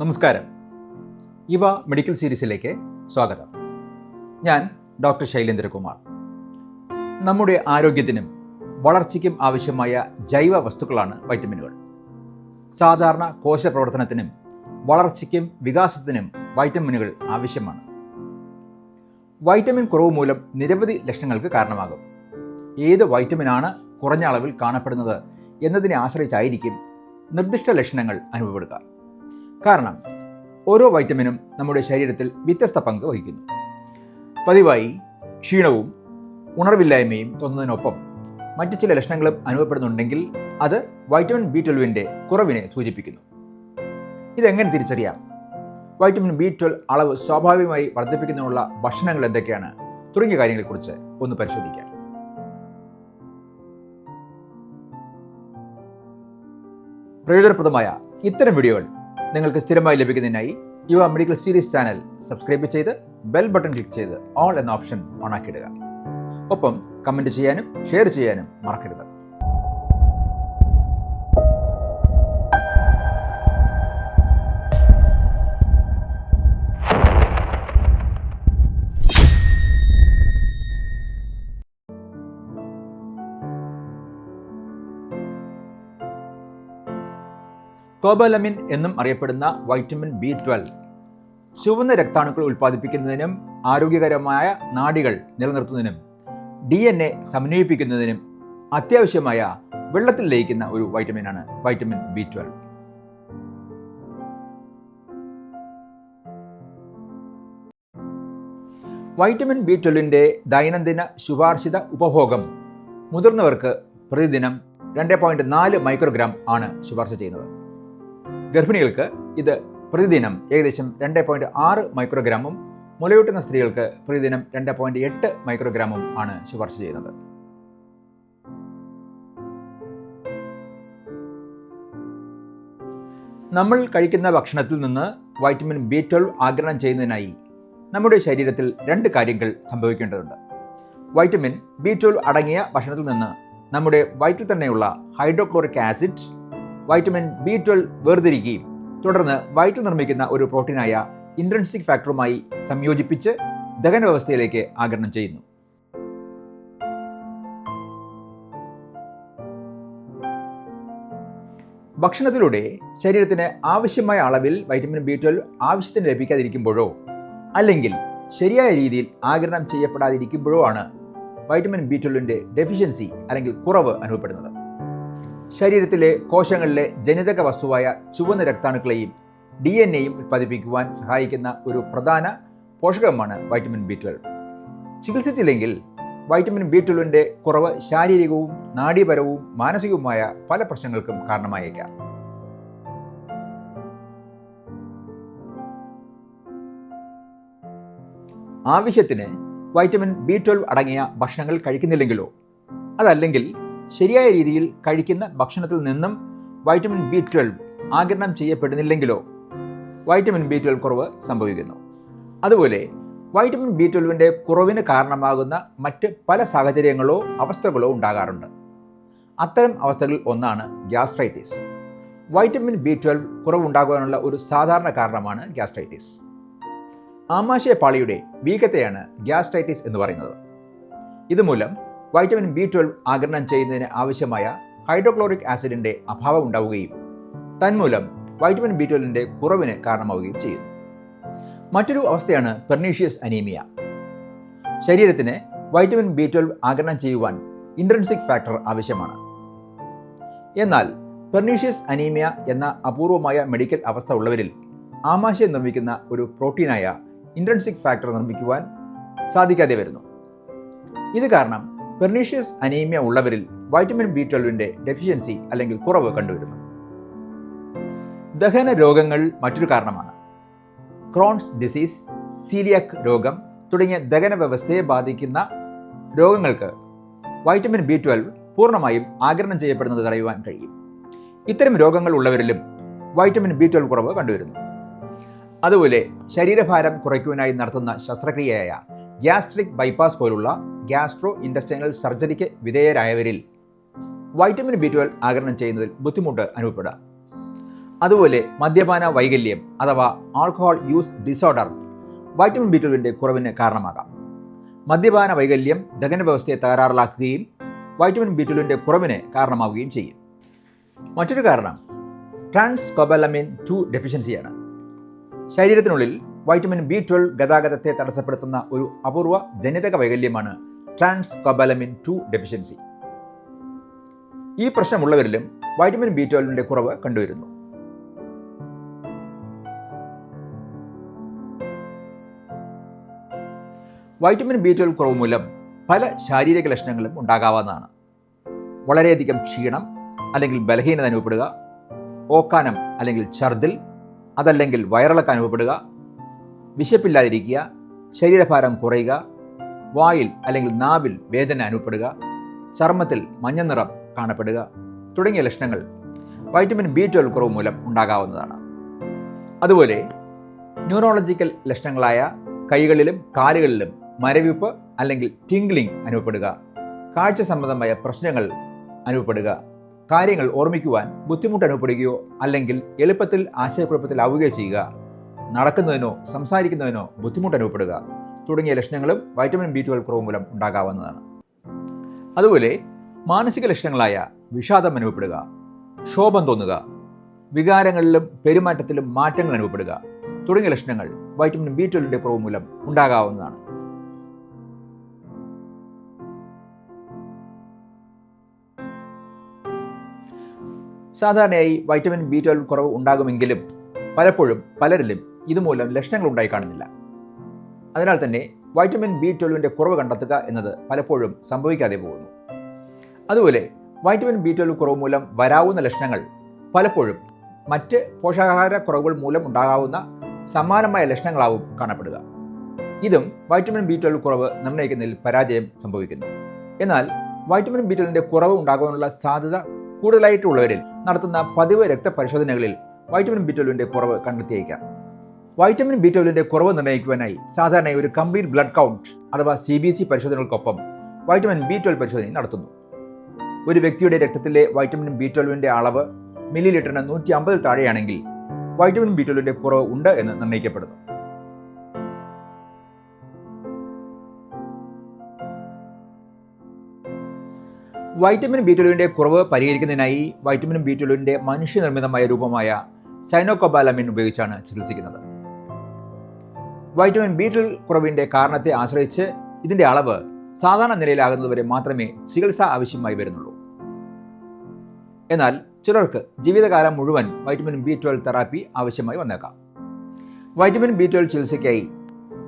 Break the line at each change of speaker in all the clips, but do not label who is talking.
നമസ്കാരം. ഇവ മെഡിക്കൽ സീരീസിലേക്ക് സ്വാഗതം. ഞാൻ ഡോക്ടർ ശൈലേന്ദ്രകുമാർ. നമ്മുടെ ആരോഗ്യത്തിനും വളർച്ചയ്ക്കും ആവശ്യമായ ജൈവ വസ്തുക്കളാണ് വൈറ്റമിനുകൾ. സാധാരണ കോശപ്രവർത്തനത്തിനും വളർച്ചയ്ക്കും വികാസത്തിനും വൈറ്റമിനുകൾ ആവശ്യമാണ്. വൈറ്റമിൻ കുറവ് മൂലം നിരവധി ലക്ഷണങ്ങൾക്ക് കാരണമാകും. ഏത് വൈറ്റമിനാണ് കുറഞ്ഞ അളവിൽ കാണപ്പെടുന്നത് എന്നതിനെ ആശ്രയിച്ചായിരിക്കും നിർദ്ദിഷ്ട ലക്ഷണങ്ങൾ അനുഭവപ്പെടുക. കാരണം ഓരോ വൈറ്റമിനും നമ്മുടെ ശരീരത്തിൽ വ്യത്യസ്ത പങ്ക് വഹിക്കുന്നു. പതിവായി ക്ഷീണവും ഉണർവില്ലായ്മയും തോന്നുന്നതിനൊപ്പം മറ്റു ചില ലക്ഷണങ്ങളും അനുഭവപ്പെടുന്നുണ്ടെങ്കിൽ അത് വൈറ്റമിൻ ബി ട്വൽവിന്റെ കുറവിനെ സൂചിപ്പിക്കുന്നു. ഇതെങ്ങനെ തിരിച്ചറിയാം? വൈറ്റമിൻ ബി ട്വൽവ് അളവ് സ്വാഭാവികമായി വർദ്ധിപ്പിക്കുന്നതിനുള്ള ഭക്ഷണങ്ങൾ എന്തൊക്കെയാണ്? തുടങ്ങിയ കാര്യങ്ങളെക്കുറിച്ച് ഒന്ന് പരിശോധിക്കാം. പ്രയോജനപ്രദമായ ഇത്തരം വീഡിയോകൾ നിങ്ങൾക്ക് സ്ഥിരമായി ലഭിക്കുന്നതിനായി Yuva medical series channel subscribe ചെയ്ത് ബെൽ ബട്ടൺ ക്ലിക്ക് ചെയ്ത് ഓൾ എന്ന ഓപ്ഷൻ ഓണാക്കിയിടുക ഒപ്പം കമന്റ് ചെയ്യാനും ഷെയർ ചെയ്യാനും മറക്കരുത്. കോബലമിൻ എന്നും അറിയപ്പെടുന്ന വൈറ്റമിൻ ബി ട്വൽവ്. ചുവന്ന രക്താണുക്കൾ ഉൽപ്പാദിപ്പിക്കുന്നതിനും ആരോഗ്യകരമായ നാടികൾ നിലനിർത്തുന്നതിനും ഡി എൻ എ സമന്വയിപ്പിക്കുന്നതിനും അത്യാവശ്യമായ വെള്ളത്തിൽ ലയിക്കുന്ന ഒരു വൈറ്റമിനാണ് vitamin B twelve. Vitamin B ട്വൽവിന്റെ ദൈനംദിന ശുപാർശിത ഉപഭോഗം മുതിർന്നവർക്ക് പ്രതിദിനം രണ്ട് പോയിന്റ് നാല് മൈക്രോഗ്രാം ആണ് ശുപാർശ ചെയ്യുന്നത്. ഗർഭിണികൾക്ക് ഇത് പ്രതിദിനം ഏകദേശം രണ്ട് പോയിന്റ് ആറ് മൈക്രോഗ്രാമും മുലയൂട്ടുന്ന സ്ത്രീകൾക്ക് പ്രതിദിനം രണ്ട് പോയിന്റ് എട്ട് മൈക്രോഗ്രാമും ആണ് ശുപാർശ ചെയ്യുന്നത്. നമ്മൾ കഴിക്കുന്ന ഭക്ഷണത്തിൽ നിന്ന് വൈറ്റമിൻ ബി ട്വൽവ് ആഗിരണം ചെയ്യുന്നതിനായി നമ്മുടെ ശരീരത്തിൽ രണ്ട് കാര്യങ്ങൾ സംഭവിക്കേണ്ടതുണ്ട്. വൈറ്റമിൻ ബി ട്വൽവ് അടങ്ങിയ ഭക്ഷണത്തിൽ നിന്ന് നമ്മുടെ വയറ്റിൽ തന്നെയുള്ള hydrochloric acid vitamin B twelve വേർതിരിക്കുകയും തുടർന്ന് വയറ്റിൽ നിർമ്മിക്കുന്ന ഒരു പ്രോട്ടീനായ ഇൻട്രൻസിക് ഫാക്ടറുമായി സംയോജിപ്പിച്ച് ദഹന വ്യവസ്ഥയിലേക്ക് ആഗിരണം ചെയ്യുന്നു. ഭക്ഷണത്തിലൂടെ ശരീരത്തിന് ആവശ്യമായ അളവിൽ വൈറ്റമിൻ ബി ട്വൽവ് ആവശ്യത്തിന് ലഭിക്കാതിരിക്കുമ്പോഴോ അല്ലെങ്കിൽ ശരിയായ രീതിയിൽ ആഗിരണം ചെയ്യപ്പെടാതിരിക്കുമ്പോഴോ ആണ് വൈറ്റമിൻ ബി ട്വൽവിന്റെ ഡെഫിഷ്യൻസി അല്ലെങ്കിൽ കുറവ് അനുഭവപ്പെടുന്നത്. ശരീരത്തിലെ കോശങ്ങളിലെ ജനിതക വസ്തുവായ ചുവന്ന രക്താണുക്കളെയും ഡി എൻ എയും ഉത്പാദിപ്പിക്കുവാൻ സഹായിക്കുന്ന ഒരു പ്രധാന പോഷകമാണ് വൈറ്റമിൻ ബി ട്വൽവ്. ചികിത്സിച്ചില്ലെങ്കിൽ വൈറ്റമിൻ ബി ട്വൽവിന്റെ കുറവ് ശാരീരികവും നാഡീപരവും മാനസികവുമായ പല പ്രശ്നങ്ങൾക്കും കാരണമായേക്കാം. ആവശ്യത്തിന് വൈറ്റമിൻ ബി ട്വൽവ് അടങ്ങിയ ഭക്ഷണങ്ങൾ കഴിക്കുന്നില്ലെങ്കിലോ? അതല്ലെങ്കിൽ ശരിയായ രീതിയിൽ കഴിക്കുന്ന ഭക്ഷണത്തിൽ നിന്നും വൈറ്റമിൻ ബി ട്വൽവ് ആഗിരണം ചെയ്യപ്പെടുന്നില്ലെങ്കിലോ വൈറ്റമിൻ ബി ട്വൽവ് കുറവ് സംഭവിക്കുന്നു. അതുപോലെ വൈറ്റമിൻ ബി ട്വൽവിന്റെ കുറവിന് കാരണമാകുന്ന മറ്റ് പല സാഹചര്യങ്ങളോ അവസ്ഥകളോ ഉണ്ടാകാറുണ്ട്. അത്തരം അവസ്ഥകളിൽ ഒന്നാണ് ഗ്യാസ്ട്രൈറ്റിസ് വൈറ്റമിൻ ബി ട്വൽവ് കുറവുണ്ടാകുവാനുള്ള ഒരു സാധാരണ കാരണമാണ് ഗ്യാസ്ട്രൈറ്റിസ് ആമാശയപാളിയുടെ വീക്കത്തെയാണ് ഗ്യാസ്ട്രൈറ്റിസ് എന്ന് പറയുന്നത്. ഇതുമൂലം വൈറ്റമിൻ ബി ട്വൽവ് ആഗിരണം ചെയ്യുന്നതിന് ആവശ്യമായ ഹൈഡ്രോക്ലോറിക് ആസിഡിന്റെ അഭാവം ഉണ്ടാവുകയും തന്മൂലം വൈറ്റമിൻ ബി ട്വൽവിന്റെ കുറവിന് കാരണമാവുകയും ചെയ്യുന്നു. മറ്റൊരു അവസ്ഥയാണ് പെർണീഷ്യസ് അനീമിയ ശരീരത്തിന് വൈറ്റമിൻ ബി ട്വൽവ് ആഗിരണം ചെയ്യുവാൻ ഇൻട്രൻസിക് ഫാക്ടർ ആവശ്യമാണ്. എന്നാൽ പെർണീഷ്യസ് അനീമിയ എന്ന അപൂർവമായ മെഡിക്കൽ അവസ്ഥ ഉള്ളവരിൽ ആമാശയം നിർമ്മിക്കുന്ന ഒരു പ്രോട്ടീനായ ഇൻട്രൻസിക് ഫാക്ടർ നിർമ്മിക്കുവാൻ സാധിക്കാതെ വരുന്നു. ഇത് കാരണം പെർണീഷ്യസ് അനീമിയ ഉള്ളവരിൽ വൈറ്റമിൻ ബി ട്വൽവിന്റെ ഡെഫിഷ്യൻസി അല്ലെങ്കിൽ കുറവ് കണ്ടുവരുന്നു. ദഹന രോഗങ്ങൾ മറ്റൊരു കാരണമാണ്. ക്രോൺസ് ഡിസീസ് സീലിയക് രോഗം തുടങ്ങിയ ദഹന വ്യവസ്ഥയെ ബാധിക്കുന്ന രോഗങ്ങൾക്ക് വൈറ്റമിൻ ബി ട്വൽവ് പൂർണമായും ആഗിരണം ചെയ്യപ്പെടുന്നത് തടയുവാൻ കഴിയും. ഇത്തരം രോഗങ്ങൾ ഉള്ളവരിലും വൈറ്റമിൻ ബി ട്വൽവ് കുറവ് കണ്ടുവരുന്നു. അതുപോലെ ശരീരഭാരം കുറയ്ക്കുവാനായി നടത്തുന്ന ശസ്ത്രക്രിയയായ ഗ്യാസ്ട്രിക് ബൈപ്പാസ് പോലുള്ള ഗ്യാസ്ട്രോ ഇൻഡസ്റ്റൈനൽ സർജറിക്ക് വിധേയരായവരിൽ വൈറ്റമിൻ ബി ട്വൽവ് ആകരണം ചെയ്യുന്നതിൽ ബുദ്ധിമുട്ട് അനുഭവപ്പെടാം അതുപോലെ മദ്യപാന വൈകല്യം അഥവാ alcohol use disorder vitamin B ട്വൽവിന്റെ കുറവിന് കാരണമാകാം. മദ്യപാന വൈകല്യം ദഹന വ്യവസ്ഥയെ തകരാറിലാക്കുകയും വൈറ്റമിൻ ബി ട്വൽവിന്റെ കുറവിന് കാരണമാവുകയും ചെയ്യും. മറ്റൊരു കാരണം ട്രാൻസ് കൊബലമിൻ ടു ഡെഫിഷ്യൻസിയാണ്. ശരീരത്തിനുള്ളിൽ വൈറ്റമിൻ ബി ട്വൽവ് ഗതാഗതത്തെ തടസ്സപ്പെടുത്തുന്ന ഒരു അപൂർവ ജനിതക വൈകല്യമാണ് ട്രാൻസ് കബലമിൻ ടു ഡെഫിഷ്യൻസി. ഈ പ്രശ്നമുള്ളവരിലും വൈറ്റമിൻ ബി ട്വൽവിന്റെ കുറവ് കണ്ടുവരുന്നു. വൈറ്റമിൻ ബി ട്വൽവ് കുറവ് മൂലം പല ശാരീരിക ലക്ഷണങ്ങളും ഉണ്ടാകാവുന്നതാണ്. വളരെയധികം ക്ഷീണം അല്ലെങ്കിൽ ബലഹീനത അനുഭവപ്പെടുക ഓക്കാനം അല്ലെങ്കിൽ ഛർദിൽ അതല്ലെങ്കിൽ വയറിളക്കം അനുഭവപ്പെടുക വിശപ്പില്ലാതിരിക്കുക ശരീരഭാരം കുറയുക വായിൽ അല്ലെങ്കിൽ നാവിൽ വേദന അനുഭവപ്പെടുക ചർമ്മത്തിൽ മഞ്ഞ നിറം കാണപ്പെടുക തുടങ്ങിയ ലക്ഷണങ്ങൾ വൈറ്റമിൻ ബി ട്വൽവ് കുറവ് മൂലം ഉണ്ടാകാവുന്നതാണ്. അതുപോലെ ന്യൂറോളജിക്കൽ ലക്ഷണങ്ങളായ കൈകളിലും കാലുകളിലും മരവിപ്പ് അല്ലെങ്കിൽ ടിംഗ്ലിംഗ് അനുഭവപ്പെടുക കാഴ്ച സംബന്ധമായ പ്രശ്നങ്ങൾ അനുഭവപ്പെടുക കാര്യങ്ങൾ ഓർമ്മിക്കുവാൻ ബുദ്ധിമുട്ട് അനുഭവപ്പെടുകയോ അല്ലെങ്കിൽ എളുപ്പത്തിൽ ആശയക്കുഴപ്പത്തിലാവുകയോ ചെയ്യുക നടക്കുന്നതിനോ സംസാരിക്കുന്നതിനോ ബുദ്ധിമുട്ട് അനുഭവപ്പെടുക തുടങ്ങിയ ലക്ഷണങ്ങളും വൈറ്റമിൻ ബി ട്വൽവ് കുറവ് മൂലം ഉണ്ടാകാവുന്നതാണ്. അതുപോലെ മാനസിക ലക്ഷണങ്ങളായ വിഷാദം അനുഭവപ്പെടുക ക്ഷോഭം തോന്നുക വികാരങ്ങളിലും പെരുമാറ്റത്തിലും മാറ്റങ്ങൾ അനുഭവപ്പെടുക തുടങ്ങിയ ലക്ഷണങ്ങൾ വൈറ്റമിൻ ബി ട്വൽവിന്റെ കുറവ് മൂലം ഉണ്ടാകാവുന്നതാണ്. സാധാരണയായി വൈറ്റമിൻ ബി ട്വൽവ് കുറവ് ഉണ്ടാകുമെങ്കിലും പലപ്പോഴും പലരിലും ഇതുമൂലം ലക്ഷണങ്ങൾ ഉണ്ടായി കാണുന്നില്ല. അതിനാൽ തന്നെ വൈറ്റമിൻ ബി ട്വൽവിന്റെ കുറവ് കണ്ടെത്തുക എന്നത് പലപ്പോഴും സംഭവിക്കാതെ പോകുന്നു. അതുപോലെ വൈറ്റമിൻ ബി ട്വൽവ് കുറവ് മൂലം വരാവുന്ന ലക്ഷണങ്ങൾ പലപ്പോഴും മറ്റ് പോഷകാഹാര കുറവുകൾ മൂലം ഉണ്ടാകാവുന്ന സമാനമായ ലക്ഷണങ്ങളാവും കാണപ്പെടുക. ഇതും വൈറ്റമിൻ ബി ട്വൽവ് കുറവ് നിർണയിക്കുന്നതിൽ പരാജയം സംഭവിക്കുന്നു. എന്നാൽ വൈറ്റമിൻ ബി ട്വൽവിന്റെ കുറവ് ഉണ്ടാകാനുള്ള സാധ്യത കൂടുതലായിട്ടുള്ളവരിൽ നടത്തുന്ന പതിവ് രക്തപരിശോധനകളിൽ വൈറ്റമിൻ ബി ട്വൽവിന്റെ കുറവ് കണ്ടെത്തിയേക്കാം. വൈറ്റമിൻ ബി ട്വൽവിന്റെ കുറവ് നിർണയിക്കുവാനായി സാധാരണയായി ഒരു കംപ്ലീറ്റ് ബ്ലഡ് കൗണ്ട് അഥവാ സി ബി സി പരിശോധനകൾക്കൊപ്പം വൈറ്റമിൻ ബി ട്വൽവ് പരിശോധനയും നടത്തുന്നു. ഒരു വ്യക്തിയുടെ രക്തത്തിലെ വൈറ്റമിൻ ബി ട്വൽവിന്റെ അളവ് മില്ലി ലിറ്ററിന് നൂറ്റി അമ്പതിൽ താഴെയാണെങ്കിൽ വൈറ്റമിൻ ബി ട്വൽവിന്റെ കുറവ് ഉണ്ട് എന്ന് നിർണയിക്കപ്പെടുന്നു. വൈറ്റമിൻ ബി ട്വൽവിന്റെ കുറവ് പരിഹരിക്കുന്നതിനായി വൈറ്റമിൻ ബി ട്വൽവിന്റെ മനുഷ്യനിർമ്മിതമായ രൂപമായ സൈനോകൊബാലമിൻ ഉപയോഗിച്ചാണ് ചികിത്സിക്കുന്നത്. വൈറ്റമിൻ ബീറ്റിൽ കുറവിന്റെ കാരണത്തെ ആശ്രയിച്ച് ഇതിന്റെ അളവ് സാധാരണ നിലയിലാകുന്നതുവരെ മാത്രമേ ചികിത്സ ആവശ്യമായി വരുന്നുള്ളൂ. എന്നാൽ ചിലർക്ക് ജീവിതകാലം മുഴുവൻ വൈറ്റമിൻ ബി ട്വൽവ് തെറാപ്പി ആവശ്യമായി വന്നേക്കാം. വൈറ്റമിൻ ബി ട്വൽവ് ചികിത്സയ്ക്കായി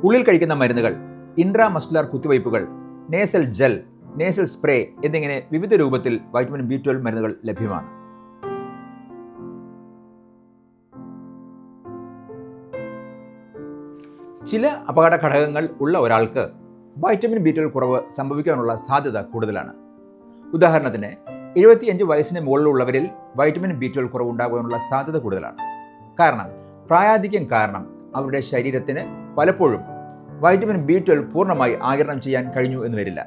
ഉള്ളിൽ കഴിക്കുന്ന മരുന്നുകൾ ഇൻട്രാ ഇൻട്രാമസ്കുലർ കുത്തിവയ്പ്പുകൾ നേസൽ ജെൽ നേസൽ സ്പ്രേ എന്നിങ്ങനെ വിവിധ രൂപത്തിൽ വൈറ്റമിൻ ബി ട്വൽവ് മരുന്നുകൾ ലഭ്യമാണ്. ചില അപകട ഘടകങ്ങൾ ഉള്ള ഒരാൾക്ക് വൈറ്റമിൻ ബി ട്വൽവ് കുറവ് സംഭവിക്കാനുള്ള സാധ്യത കൂടുതലാണ്. ഉദാഹരണത്തിന് എഴുപത്തിയഞ്ച് വയസ്സിന് മുകളിലുള്ളവരിൽ വൈറ്റമിൻ ബി ട്വൽവ് കുറവ് ഉണ്ടാകാനുള്ള സാധ്യത കൂടുതലാണ്. കാരണം പ്രായാധിക്യം കാരണം അവരുടെ ശരീരത്തിന് പലപ്പോഴും വൈറ്റമിൻ ബി ട്വൽവ് പൂർണമായി ആകിരണം ചെയ്യാൻ കഴിഞ്ഞു എന്ന് വരില്ല.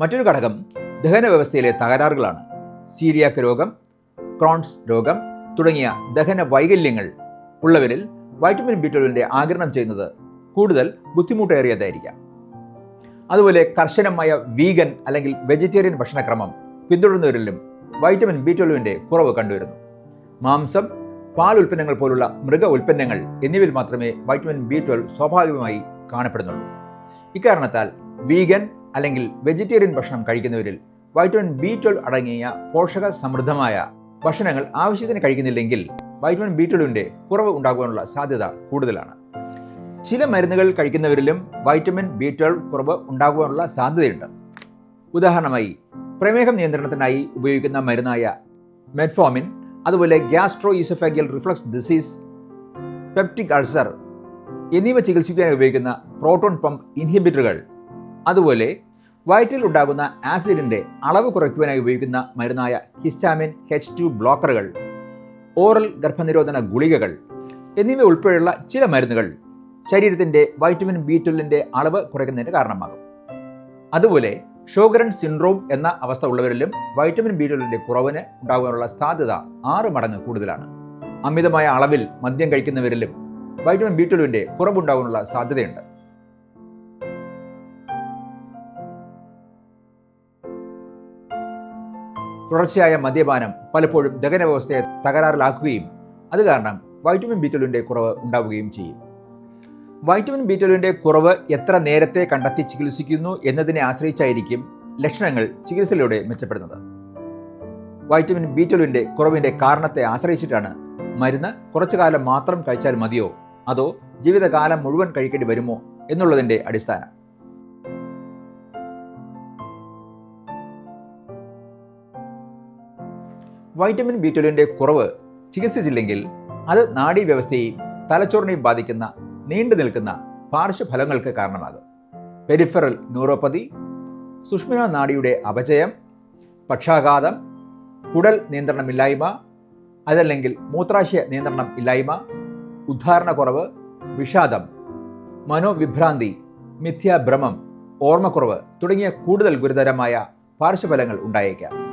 മറ്റൊരു ഘടകം ദഹന വ്യവസ്ഥയിലെ തകരാറുകളാണ്. സീരിയാക്ക് രോഗം ക്രോൺസ് രോഗം തുടങ്ങിയ ദഹന വൈകല്യങ്ങൾ ഉള്ളവരിൽ വൈറ്റമിൻ ബി ട്വൽവിന്റെ ആഗിരണം ചെയ്യുന്നത് കൂടുതൽ ബുദ്ധിമുട്ടേറിയതായിരിക്കാം. അതുപോലെ കർശനമായ വീഗൻ അല്ലെങ്കിൽ വെജിറ്റേറിയൻ ഭക്ഷണക്രമം പിന്തുടരുന്നവരിലും വൈറ്റമിൻ ബി ട്വൽവിന്റെ കുറവ് കണ്ടുവരുന്നു. മാംസം പാൽ ഉൽപ്പന്നങ്ങൾ പോലുള്ള മൃഗ ഉൽപ്പന്നങ്ങൾ എന്നിവയിൽ മാത്രമേ വൈറ്റമിൻ ബി ട്വൽവ് സ്വാഭാവികമായി കാണപ്പെടുന്നുള്ളൂ. ഇക്കാരണത്താൽ വീഗൻ അല്ലെങ്കിൽ വെജിറ്റേറിയൻ ഭക്ഷണം കഴിക്കുന്നവരിൽ വൈറ്റമിൻ ബി ട്വൽവ് അടങ്ങിയ പോഷക സമൃദ്ധമായ ഭക്ഷണങ്ങൾ ആവശ്യത്തിന് കഴിക്കുന്നില്ലെങ്കിൽ വൈറ്റമിൻ ബി ട്വൽവിന്റെ കുറവ് ഉണ്ടാകുവാനുള്ള സാധ്യത കൂടുതലാണ്. ചില മരുന്നുകൾ കഴിക്കുന്നവരിലും വൈറ്റമിൻ ബി ട്വൽവ് കുറവ് ഉണ്ടാകുവാനുള്ള സാധ്യതയുണ്ട്. ഉദാഹരണമായി പ്രമേഹം നിയന്ത്രണത്തിനായി ഉപയോഗിക്കുന്ന മരുന്നായ മെറ്റ്ഫോമിൻ അതുപോലെ gastroesophageal reflux disease peptic ulcer എന്നിവ ചികിത്സിക്കാൻ ഉപയോഗിക്കുന്ന പ്രോട്ടോൺ പമ്പ് ഇൻഹിബിറ്ററുകൾ അതുപോലെ വയറ്റിൽ ഉണ്ടാകുന്ന ആസിഡിന്റെ അളവ് കുറയ്ക്കുവാനായി ഉപയോഗിക്കുന്ന മരുന്നായ ഹിസ്റ്റാമിൻ എച്ച് ടു ബ്ലോക്കറുകൾ ഓറൽ ഗർഭനിരോധന ഗുളികകൾ എന്നിവ ഉൾപ്പെടെയുള്ള ചില മരുന്നുകൾ ശരീരത്തിന്റെ വൈറ്റമിൻ ബി ട്വൽവിന്റെ അളവ് കുറയ്ക്കുന്നതിന് കാരണമാകും. അതുപോലെ ഷോഗറൻ സിൻഡ്രോം എന്ന അവസ്ഥ ഉള്ളവരിലും വൈറ്റമിൻ ബി ട്വൽവിന്റെ കുറവിന് ഉണ്ടാകാനുള്ള സാധ്യത ആറ് മടങ്ങ് കൂടുതലാണ്. അമിതമായ അളവിൽ മദ്യം കഴിക്കുന്നവരിലും വൈറ്റമിൻ ബി ട്വൽവിന്റെ കുറവുണ്ടാകാനുള്ള സാധ്യതയുണ്ട്. തുടർച്ചയായ മദ്യപാനം പലപ്പോഴും ദഹന വ്യവസ്ഥയെ തകരാറിലാക്കുകയും അത് കാരണം വൈറ്റമിൻ ബി ട്വൽവിന്റെ കുറവ് ഉണ്ടാവുകയും ചെയ്യും. വൈറ്റമിൻ ബി ട്വൽവിന്റെ കുറവ് എത്ര നേരത്തെ കണ്ടെത്തി ചികിത്സിക്കുന്നു എന്നതിനെ ആശ്രയിച്ചായിരിക്കും ലക്ഷണങ്ങൾ ചികിത്സയിലൂടെ മെച്ചപ്പെടുന്നത്. വൈറ്റമിൻ ബി ട്വൽവിന്റെ കുറവിന്റെ കാരണത്തെ ആശ്രയിച്ചിട്ടാണ് മരുന്ന് കുറച്ചു കാലം മാത്രം കഴിച്ചാൽ മതിയോ? അതോ ജീവിതകാലം മുഴുവൻ കഴിക്കേണ്ടി വരുമോ? എന്നുള്ളതിന്റെ അടിസ്ഥാനം. വൈറ്റമിൻ ബി ട്വൽവിന്റെ കുറവ് ചികിത്സിച്ചില്ലെങ്കിൽ അത് നാഡീവ്യവസ്ഥയെയും തലച്ചോറിനെയും ബാധിക്കുന്ന നീണ്ടു നിൽക്കുന്ന പാർശ്വഫലങ്ങൾക്ക് കാരണമാകും. പെരിഫറൽ ന്യൂറോപ്പതി സുഷ്മിന നാഡിയുടെ അപചയം പക്ഷാഘാതം കുടൽ നിയന്ത്രണമില്ലായ്മ അതല്ലെങ്കിൽ മൂത്രാശയ നിയന്ത്രണം ഇല്ലായ്മ ഉദ്ധാരണക്കുറവ് വിഷാദം മനോവിഭ്രാന്തി മിഥ്യാഭ്രമം ഓർമ്മക്കുറവ് തുടങ്ങിയ കൂടുതൽ ഗുരുതരമായ പാർശ്വഫലങ്ങൾ ഉണ്ടായേക്കാം.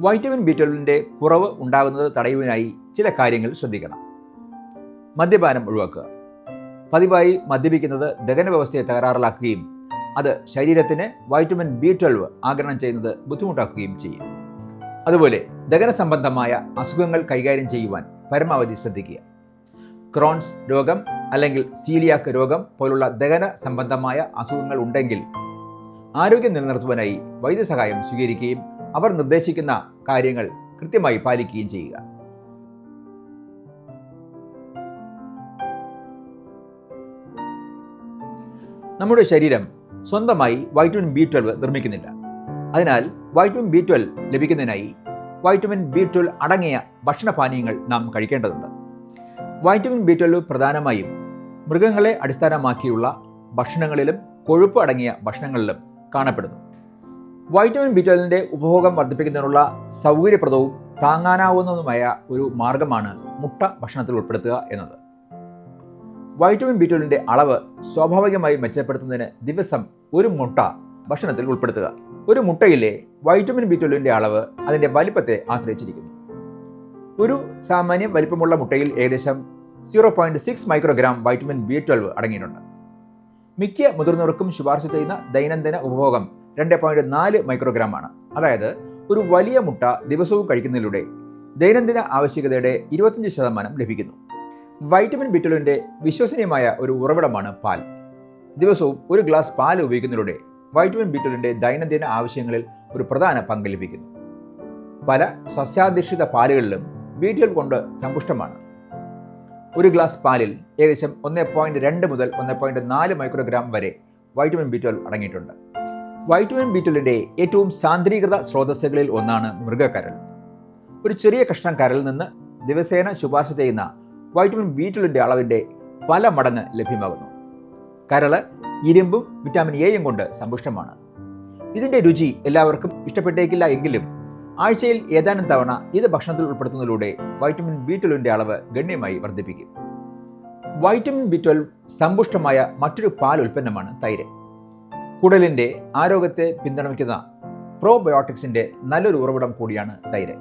വൈറ്റമിൻ ബി ട്വൽവിന്റെ കുറവ് ഉണ്ടാകുന്നത് തടയുവാനായി ചില കാര്യങ്ങൾ ശ്രദ്ധിക്കണം. മദ്യപാനം ഒഴിവാക്കുക. പതിവായി മദ്യപിക്കുന്നത് ദഹന വ്യവസ്ഥയെ തകരാറിലാക്കുകയും അത് ശരീരത്തിന് വൈറ്റമിൻ ബി ട്വൽവ് ആഗിരണം ചെയ്യുന്നത് ബുദ്ധിമുട്ടാക്കുകയും ചെയ്യും. അതുപോലെ ദഹന സംബന്ധമായ അസുഖങ്ങൾ കൈകാര്യം ചെയ്യുവാൻ പരമാവധി ശ്രദ്ധിക്കുക. ക്രോൺസ് രോഗം അല്ലെങ്കിൽ സീലിയാക്ക് രോഗം പോലുള്ള ദഹന സംബന്ധമായ അസുഖങ്ങൾ ഉണ്ടെങ്കിൽ ആരോഗ്യം നിലനിർത്തുവാനായി വൈദ്യസഹായം സ്വീകരിക്കുകയും അവർ നിർദ്ദേശിക്കുന്ന കാര്യങ്ങൾ കൃത്യമായി പാലിക്കുകയും ചെയ്യുക. നമ്മുടെ ശരീരം സ്വന്തമായി വൈറ്റമിൻ ബി ട്വൽവ് നിർമ്മിക്കുന്നില്ല. അതിനാൽ വൈറ്റമിൻ ബി ട്വൽവ് ലഭിക്കുന്നതിനായി വൈറ്റമിൻ ബി ട്വൽവ് അടങ്ങിയ ഭക്ഷണപാനീയങ്ങൾ നാം കഴിക്കേണ്ടതുണ്ട്. വൈറ്റമിൻ ബി ട്വൽവ് പ്രധാനമായും മൃഗങ്ങളെ അടിസ്ഥാനമാക്കിയുള്ള ഭക്ഷണങ്ങളിലും കൊഴുപ്പ് അടങ്ങിയ ഭക്ഷണങ്ങളിലും കാണപ്പെടുന്നു. വൈറ്റമിൻ ബി ട്വൽവിന്റെ ഉപഭോഗം വർദ്ധിപ്പിക്കുന്നതിനുള്ള സൗകര്യപ്രദവും താങ്ങാനാവുന്നതുമായ ഒരു മാർഗമാണ് മുട്ട ഭക്ഷണത്തിൽ ഉൾപ്പെടുത്തുക എന്നത്. വൈറ്റമിൻ ബി ട്വൽവിന്റെ അളവ് സ്വാഭാവികമായി മെച്ചപ്പെടുത്തുന്നതിന് ദിവസം ഒരു മുട്ട ഭക്ഷണത്തിൽ ഉൾപ്പെടുത്തുക. ഒരു മുട്ടയിലെ വൈറ്റമിൻ ബി ട്വൽവിന്റെ അളവ് അതിന്റെ വലിപ്പത്തെ ആശ്രയിച്ചിരിക്കുന്നു. ഒരു സാമാന്യ വലിപ്പമുള്ള മുട്ടയിൽ ഏകദേശം zero point six microgram vitamin B twelve അടങ്ങിയിട്ടുണ്ട്. മിക്ക മുതിർന്നവർക്കും ശുപാർശ ചെയ്യുന്ന ദൈനംദിന ഉപഭോഗം രണ്ട് പോയിന്റ് നാല് മൈക്രോഗ്രാം ആണ് അതായത് ഒരു വലിയ മുട്ട ദിവസവും കഴിക്കുന്നതിലൂടെ ദൈനംദിന ആവശ്യകതയുടെ ഇരുപത്തഞ്ച് ശതമാനം ലഭിക്കുന്നു. വൈറ്റമിൻ ബിറ്റലിന്റെ വിശ്വസനീയമായ ഒരു ഉറവിടമാണ് പാൽ. ദിവസവും ഒരു ഗ്ലാസ് പാൽ ഉപയോഗിക്കുന്നതിലൂടെ വൈറ്റമിൻ ബിറ്റലിന്റെ ദൈനംദിന ആവശ്യങ്ങളിൽ ഒരു പ്രധാന പങ്ക് ലഭിക്കുന്നു. പല സസ്യാധിഷ്ഠിത പാലുകളിലും ബി ട്വൽവ് കൊണ്ട് സമ്പുഷ്ടമാണ്. ഒരു ഗ്ലാസ് പാലിൽ ഏകദേശം ഒന്ന് പോയിന്റ് രണ്ട് മുതൽ ഒന്ന് പോയിന്റ് നാല് മൈക്രോഗ്രാം വരെ വൈറ്റമിൻ ബി ട്വൽവ് അടങ്ങിയിട്ടുണ്ട്. വൈറ്റമിൻ ബി ട്വൽവിന്റെ ഏറ്റവും സാന്ദ്രീകൃത സ്രോതസ്സുകളിൽ ഒന്നാണ് മൃഗക്കരൾ. ഒരു ചെറിയ കഷ്ണം കരളിൽ നിന്ന് ദിവസേന ശുപാർശ ചെയ്യുന്ന വൈറ്റമിൻ ബി ട്വൽവിന്റെ അളവിന്റെ പല മടങ്ങ് ലഭ്യമാകുന്നു. കരൾ ഇരുമ്പും വിറ്റാമിൻ എയും കൊണ്ട് സമ്പുഷ്ടമാണ്. ഇതിന്റെ രുചി എല്ലാവർക്കും ഇഷ്ടപ്പെട്ടേക്കില്ല എങ്കിലും ആഴ്ചയിൽ ഏതാനും തവണ ഇത് ഭക്ഷണത്തിൽ ഉൾപ്പെടുത്തുന്നതിലൂടെ വൈറ്റമിൻ ബി ട്വൽവിന്റെ അളവ് ഗണ്യമായി വർദ്ധിപ്പിക്കും. വൈറ്റമിൻ ബി ട്വൽവ് സമ്പുഷ്ടമായ മറ്റൊരു പാൽ ഉൽപ്പന്നമാണ് തൈര്. കുടലിന്റെ ആരോഗ്യത്തെ പിന്തുണയ്ക്കുന്ന പ്രോബയോട്ടിക്സിന്റെ നല്ലൊരു ഉറവിടം കൂടിയാണ് തൈര്.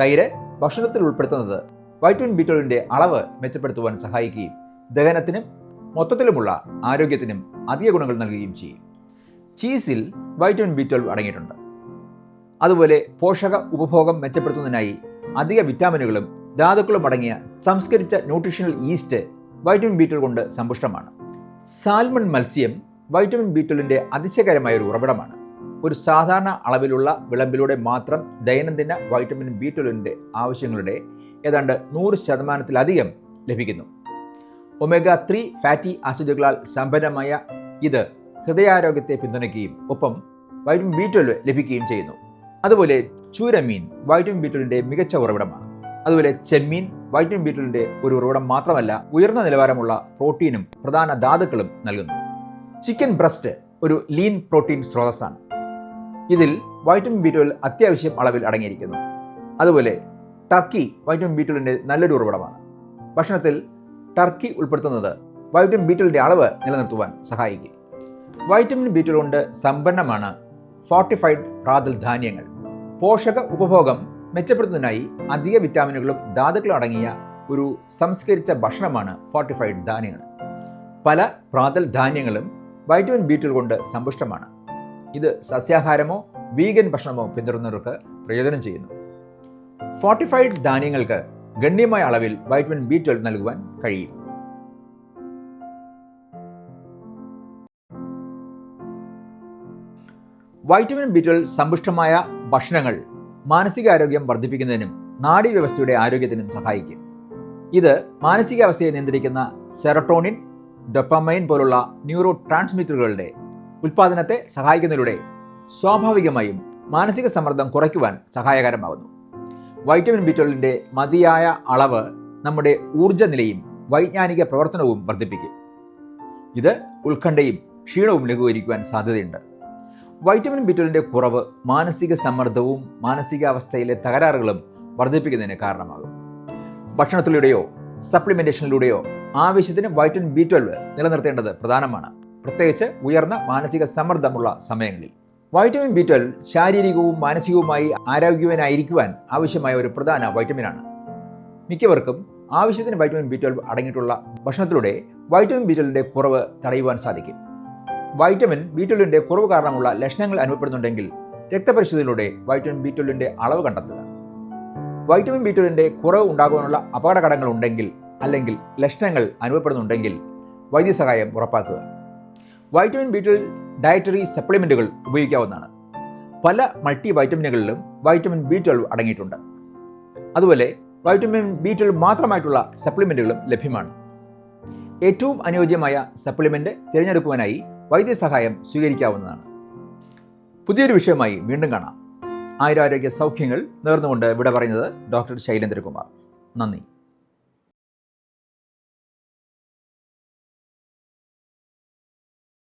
തൈര് ഭക്ഷണത്തിൽ ഉൾപ്പെടുത്തുന്നത് വൈറ്റമിൻ ബി അളവ് മെച്ചപ്പെടുത്തുവാൻ സഹായിക്കുകയും ദഹനത്തിനും മൊത്തത്തിലുമുള്ള ആരോഗ്യത്തിനും അധിക ഗുണങ്ങൾ നൽകുകയും ചെയ്യും. ചീസിൽ വൈറ്റമിൻ ബി ട്വൽവ് അടങ്ങിയിട്ടുണ്ട്. അതുപോലെ പോഷക ഉപഭോഗം മെച്ചപ്പെടുത്തുന്നതിനായി അധിക വിറ്റാമിനുകളും ധാതുക്കളും അടങ്ങിയ സംസ്കരിച്ച nutritional yeast vitamin B twelve കൊണ്ട് സമ്പുഷ്ടമാണ്. സാൽമൺ മത്സ്യം വൈറ്റമിൻ ബി ട്വൽവിന്റെ അതിശയകരമായ ഒരു ഉറവിടമാണ്. ഒരു സാധാരണ അളവിലുള്ള വിളമ്പിലൂടെ മാത്രം ദൈനംദിന വൈറ്റമിൻ ബി ട്വൽവിന്റെ ആവശ്യങ്ങളുടെ ഏതാണ്ട് നൂറ് ശതമാനത്തിലധികം ലഭിക്കുന്നു. ഒമേഗ ത്രീ ഫാറ്റി ആസിഡുകളാൽ സമ്പന്നമായ ഇത് ഹൃദയാരോഗ്യത്തെ പിന്തുണയ്ക്കുകയും ഒപ്പം വൈറ്റമിൻ ബി ട്വൽവ് ലഭിക്കുകയും ചെയ്യുന്നു. അതുപോലെ ചൂരമീൻ വൈറ്റമിൻ ബി ട്വൽവിന്റെ മികച്ച ഉറവിടമാണ്. അതുപോലെ ചെമ്മീൻ വൈറ്റമിൻ ബി ട്വൽവിന്റെ ഒരു ഉറവിടം മാത്രമല്ല ഉയർന്ന നിലവാരമുള്ള പ്രോട്ടീനും പ്രധാന ധാതുക്കളും നൽകുന്നു. ചിക്കൻ ബ്രസ്റ്റ് ഒരു ലീൻ പ്രോട്ടീൻ സ്രോതസ്സാണ്. ഇതിൽ വൈറ്റമിൻ ബി ട്വൽവ് അത്യാവശ്യം അളവിൽ അടങ്ങിയിരിക്കുന്നു. അതുപോലെ ടർക്കി വൈറ്റമിൻ ബി ട്വൽവിന്റെ നല്ലൊരു ഉറവിടമാണ്. ഭക്ഷണത്തിൽ ടർക്കി ഉൾപ്പെടുത്തുന്നത് വൈറ്റമിൻ ബി ട്വൽവിന്റെ അളവ് നിലനിർത്തുവാൻ സഹായിക്കും. വൈറ്റമിൻ ബി ട്വൽവ് കൊണ്ട് സമ്പന്നമാണ് ഫോർട്ടിഫൈഡ് പ്രാതൽ ധാന്യങ്ങൾ. പോഷക ഉപഭോഗം മെച്ചപ്പെടുത്തുന്നതിനായി അധിക വിറ്റാമിനുകളും ധാതുക്കളും അടങ്ങിയ ഒരു സംസ്കരിച്ച ഭക്ഷണമാണ് ഫോർട്ടിഫൈഡ് ധാന്യങ്ങൾ. പല പ്രാതൽ ധാന്യങ്ങളും വൈറ്റമിൻ ബി ട്വൽവ് കൊണ്ട് സമ്പുഷ്ടമാണ്. ഇത് സസ്യാഹാരമോ വീഗൻ ഭക്ഷണമോ പിന്തുടരുന്നവർക്ക് പ്രയോജനം ചെയ്യുന്നു. ഫോർട്ടിഫൈഡ് ധാന്യങ്ങൾക്ക് ഗണ്യമായ അളവിൽ വൈറ്റമിൻ ബി ട്വൽവ് നൽകുവാൻ കഴിയും. വൈറ്റമിൻ ബി ട്വൽവ് സമ്പുഷ്ടമായ ഭക്ഷണങ്ങൾ മാനസികാരോഗ്യം വർദ്ധിപ്പിക്കുന്നതിനും നാഡീവ്യവസ്ഥയുടെ ആരോഗ്യത്തിനും സഹായിക്കും. ഇത് മാനസികാവസ്ഥയെ നിയന്ത്രിക്കുന്ന സെറട്ടോണിൻ ഡൊപ്പമൈൻ പോലുള്ള ന്യൂറോ ട്രാൻസ്മിറ്ററുകളുടെ ഉൽപ്പാദനത്തെ സഹായിക്കുന്നതിലൂടെ സ്വാഭാവികമായും മാനസിക സമ്മർദ്ദം കുറയ്ക്കുവാൻ സഹായകരമാകുന്നു. വൈറ്റമിൻ ബി ട്വൽവിന്റെ മതിയായ അളവ് നമ്മുടെ ഊർജ നിലയും വൈജ്ഞാനിക പ്രവർത്തനവും വർദ്ധിപ്പിക്കും. ഇത് ഉത്കണ്ഠയും ക്ഷീണവും ലഘൂകരിക്കുവാൻ സാധ്യതയുണ്ട്. വൈറ്റമിൻ ബി ട്വൽവിന്റെ കുറവ് മാനസിക സമ്മർദ്ദവും മാനസികാവസ്ഥയിലെ തകരാറുകളും വർദ്ധിപ്പിക്കുന്നതിന് കാരണമാകും. ഭക്ഷണത്തിലൂടെയോ സപ്ലിമെന്റേഷനിലൂടെയോ ആവശ്യത്തിന് വൈറ്റമിൻ ബി ട്വൽവ് നിലനിർത്തേണ്ടത് പ്രധാനമാണ്. പ്രത്യേകിച്ച് ഉയർന്ന മാനസിക സമ്മർദ്ദമുള്ള സമയങ്ങളിൽ. വൈറ്റമിൻ ബി ട്വൽവ് ശാരീരികവും മാനസികവുമായി ആരോഗ്യവാനായിരിക്കുവാൻ ആവശ്യമായ ഒരു പ്രധാന വൈറ്റമിനാണ്. മിക്കവർക്കും ആവശ്യത്തിന് വൈറ്റമിൻ ബി ട്വൽവ് അടങ്ങിയിട്ടുള്ള ഭക്ഷണത്തിലൂടെ വൈറ്റമിൻ ബി ട്വൽവിന്റെ കുറവ് തടയുവാൻ സാധിക്കും. വൈറ്റമിൻ ബി ട്വൽവിന്റെ കുറവ് കാരണമുള്ള ലക്ഷണങ്ങൾ അനുഭവപ്പെടുന്നുണ്ടെങ്കിൽ രക്തപരിശോധനയിലൂടെ വൈറ്റമിൻ ബി ട്വൽവിന്റെ അളവ് കണ്ടെത്തുക. വൈറ്റമിൻ ബി ട്വൽവിന്റെ കുറവ് ഉണ്ടാകുവാനുള്ള അപകടഘടകങ്ങൾ ഉണ്ടെങ്കിൽ അല്ലെങ്കിൽ ലക്ഷണങ്ങൾ അനുഭവപ്പെടുന്നുണ്ടെങ്കിൽ വൈദ്യസഹായം ഉറപ്പാക്കുക. വൈറ്റമിൻ ബി ട്വൽവ് ഡയറ്ററി സപ്ലിമെന്റുകൾ ഉപയോഗിക്കാവുന്നതാണ്. പല മൾട്ടി വൈറ്റമിനുകളിലും വൈറ്റമിൻ ബി ട്വൽവ് അടങ്ങിയിട്ടുണ്ട്. അതുപോലെ വൈറ്റമിൻ ബി ട്വൽവ് മാത്രമായിട്ടുള്ള സപ്ലിമെന്റുകളും ലഭ്യമാണ്. ഏറ്റവും അനുയോജ്യമായ സപ്ലിമെന്റ് തിരഞ്ഞെടുക്കുവാനായി വൈദ്യസഹായം സ്വീകരിക്കാവുന്നതാണ്. പുതിയൊരു വിഷയമായി വീണ്ടും കാണാം. ആയുരാരോഗ്യ സൗഖ്യങ്ങൾ നേർന്നുകൊണ്ട് ഇവിടെ പറയുന്നത് ഡോക്ടർ ശൈലേന്ദ്രകുമാർ. നന്ദി.